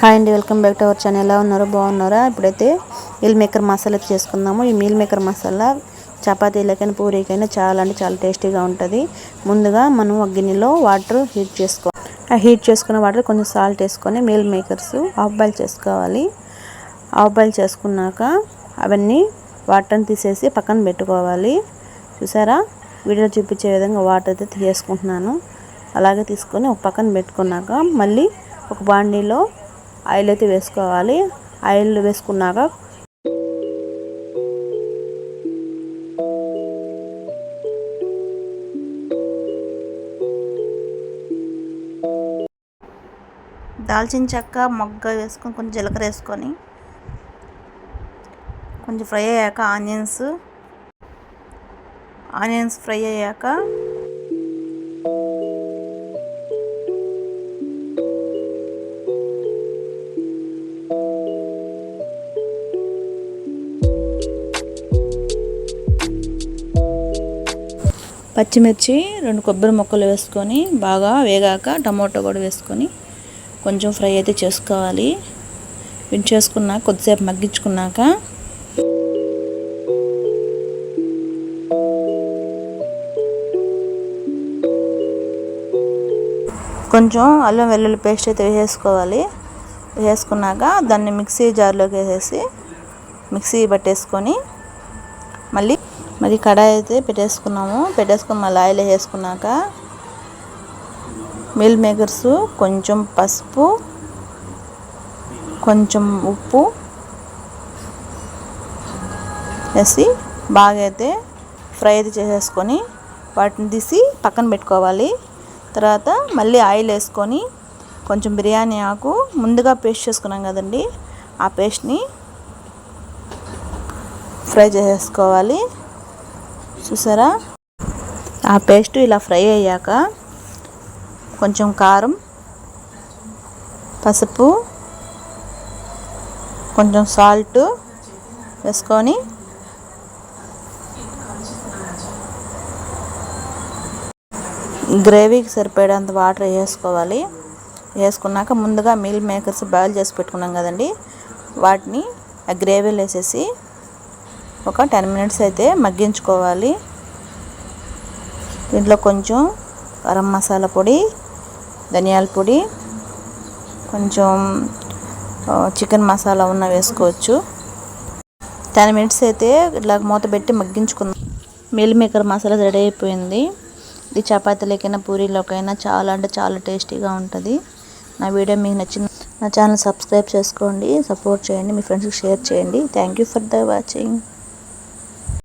Hi అండి welcome back to our channel ఎలా ఉన్నారో? బాగున్నారా? ఇప్పుడైతే మీల్ మేకర్ మసాలా చేసుకుందాము. ఈ మీల్ మేకర్ మసాలా చపాతీలకైనా పూరీకైనా చాలా అంటే చాలా టేస్టీగా ఉంటుంది. ముందుగా మనం ఒక గిన్నెలో వాటర్ హీట్ చేసుకో ఆ హీట్ చేసుకున్న వాటర్ కొంచెం సాల్ట్ వేసుకొని మీల్ మేకర్స్ ఆఫ్ బాయిల్ చేసుకోవాలి. ఆఫ్ బాయిల్ చేసుకున్నాక అవన్నీ వాటర్ని తీసేసి పక్కన పెట్టుకోవాలి. చూసారా? వీడియో చూపించే విధంగా వాటర్ అయితే తీసుకుంటున్నాను అలాగే తీసుకొని ఒక పక్కన పెట్టుకున్నాక మళ్ళీ ఒక బాండీలో ఆయిల్ అయితే వేసుకోవాలి. ఆయిల్ వేసుకున్నాక దాల్చిన చెక్క మొగ్గ వేసుకొని కొంచెం జీలకర్ర వేసుకొని కొంచెం ఫ్రై అయ్యాక ఆనియన్స్ ఆనియన్స్ ఫ్రై అయ్యాక పచ్చిమిర్చి రెండు కొబ్బరి ముక్కలు వేసుకొని బాగా వేగాక టమాటో కూడా వేసుకొని కొంచెం ఫ్రై అయితే చేసుకోవాలి. వీటి చేసుకున్నాక కొద్దిసేపు మగ్గించుకున్నాక కొంచెం అల్లం వెల్లుల్లి పేస్ట్ అయితే వేసేసుకోవాలి. వేసుకున్నాక దాన్ని మిక్సీ జార్లోకి వేసేసి మిక్సీ పట్టేసుకొని మళ్ళీ మరి కడాయి అయితే పెట్టేసుకున్నాము. పెట్టేసుకొని మళ్ళీ ఆయిల్ వేసుకున్నాక మిల్ మేకర్స్ కొంచెం పసుపు కొంచెం ఉప్పు వేసి బాగా అయితే ఫ్రై అయితే చేసేసుకొని వాటిని తీసి పక్కన పెట్టుకోవాలి. తర్వాత మళ్ళీ ఆయిల్ వేసుకొని కొంచెం బిర్యానీ ఆకు ముందుగా పేస్ట్ చేసుకున్నాం కదండి. ఆ పేస్ట్ని ఫ్రై చేసేసుకోవాలి. చూసారా? ఆ పేస్ట్ ఇలా ఫ్రై అయ్యాక కొంచెం కారం పసుపు కొంచెం సాల్ట్ వేసుకొని గ్రేవీకి సరిపడేంత వాటర్ వేసుకోవాలి. వేసుకున్నాక ముందుగా మీల్ మేకర్స్ బాయిల్ చేసి పెట్టుకున్నాం కదండి. వాటిని ఆ గ్రేవీలో వేసేసి ఒక టెన్ మినిట్స్ అయితే మగ్గించుకోవాలి. దీంట్లో కొంచెం గరం మసాలా పొడి ధనియాల పొడి కొంచెం చికెన్ మసాలా ఉన్న వేసుకోవచ్చు. టెన్ మినిట్స్ అయితే ఇట్లా మూత పెట్టి మగ్గించుకుందాం. మీల్ మేకర్ మసాలా రెడీ అయిపోయింది. ఇది చపాతీలకైనా పూరీలోకైనా చాలా అంటే చాలా టేస్టీగా ఉంటుంది. నా వీడియో మీకు నచ్చిన నా ఛానల్ సబ్స్క్రైబ్ చేసుకోండి సపోర్ట్ చేయండి మీ ఫ్రెండ్స్కి షేర్ చేయండి. Thank you for the watching.